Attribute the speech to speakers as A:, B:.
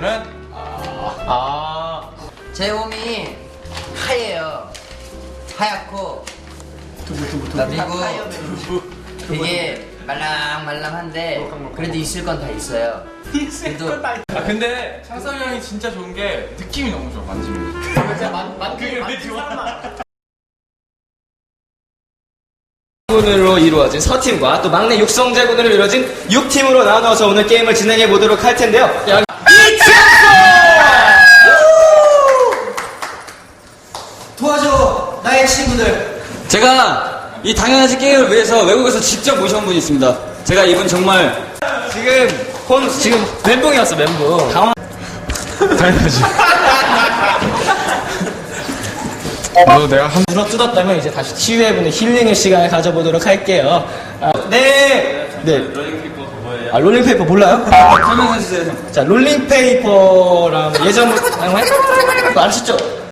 A: 는
B: 아.
C: 제 몸이 하얘요. 하얗고. 그리고 되게 말랑말랑한데 그래도 있을 건 다 있어요. 그래도
A: 아 근데 창섭이 형이 진짜 좋은 게 느낌이 너무 좋아 만지면.
B: 군으로 이루어진 서팀과 또 막내 육성제군으로 이루어진 6팀으로 나눠서 오늘 게임을 진행해 보도록 할 텐데요.
C: 도와줘 나의 친구들.
D: 제가 이 당연하지 게임을 위해서 외국에서 직접 모셔온 분이 있습니다. 제가 이분 정말
B: 지금 혼 지금 멘붕이 왔어 멘붕. 당황.
A: 나도 내가 한
B: 물어 뜯었다면 이제 다시 치유해보는 힐링의 시간을 가져보도록 할게요. 아, 네. 네. 아 롤링페이퍼 몰라요?
D: 설명해 주세요.
B: 자 롤링페이퍼랑 예전 뭐안 하셨죠?